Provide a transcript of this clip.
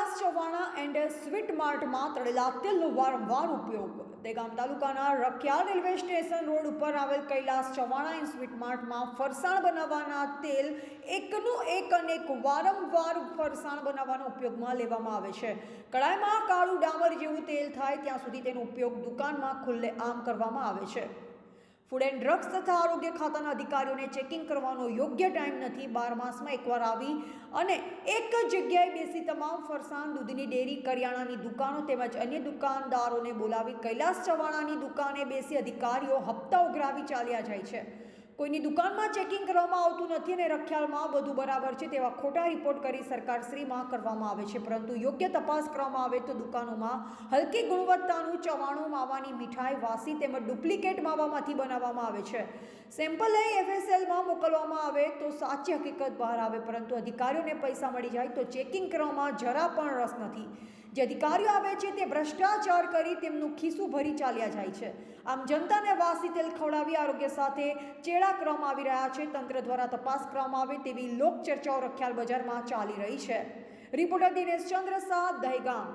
Kailash ચવાણા and sweet માર્ટમાં તળેલા તેલનો વારંવાર ઉપયોગ. દેગામ તાલુકાના રખિયાલ રેલવે સ્ટેશન રોડ ઉપર આવેલ કૈલાસ ચવાણા એન્ડ સ્વીટ માર્ટમાં ફરસાણ બનાવવાના તેલ એકનું એક અને એક વારંવાર ફરસાણ બનાવવાના ઉપયોગમાં લેવામાં આવે છે. કડાઈમાં કાળું ડામર જેવું તેલ થાય ત્યાં સુધી તેનો ઉપયોગ દુકાનમાં ખુલ્લે આમ કરવામાં આવે છે. ફૂડ એન્ડ ડ્રગ્સ તથા આરોગ્ય ખાતાના અધિકારીઓને ચેકિંગ કરવાનો યોગ્ય ટાઈમ નથી. બાર માસમાં એકવાર આવી અને એક જ જગ્યાએ બેસી તમામ ફરસાણ, દૂધની ડેરી, કરિયાણાની દુકાનો તેમજ અન્ય દુકાનદારોને બોલાવી કૈલાસ ચવાણાની દુકાને બેસી અધિકારીઓ હપ્તા ઉઘરાવી ચાલ્યા જાય છે. કોઈની દુકાનમાં ચેકિંગ કરવામાં આવતું નથી અને રખિયાલમાં બધું બરાબર છે તેવા ખોટા રિપોર્ટ કરી સરકારશ્રીમાં કરવામાં આવે છે. પરંતુ યોગ્ય તપાસ કરવામાં આવે તો દુકાનોમાં હલકી ગુણવત્તાનું ચવાણું માવાની મીઠાઈ, વાસી તેમજ ડુપ્લિકેટ માવામાંથી બનાવવામાં આવે છે. સેમ્પલ લઈ એફએસએલમાં મોકલવામાં આવે તો સાચી હકીકત બહાર આવે, પરંતુ અધિકારીઓને પૈસા મળી જાય તો ચેકિંગ કરવામાં જરા પણ રસ નથી. જે અધિકારીઓ આવે છે તે ભ્રષ્ટાચાર કરી તેમનું ખિસ્સું ભરી ચાલ્યા જાય છે. આમ જનતાને વાસી તેલ ખવડાવી આરોગ્ય સાથે ચેડા કરવામાં આવી રહ્યા છે. તંત્ર દ્વારા તપાસ કરવામાં આવે તેવી લોકચર્ચાઓ રખિયાલ બજારમાં ચાલી રહી છે. રિપોર્ટર દિનેશ ચંદ્ર શાહ, દહેગામ.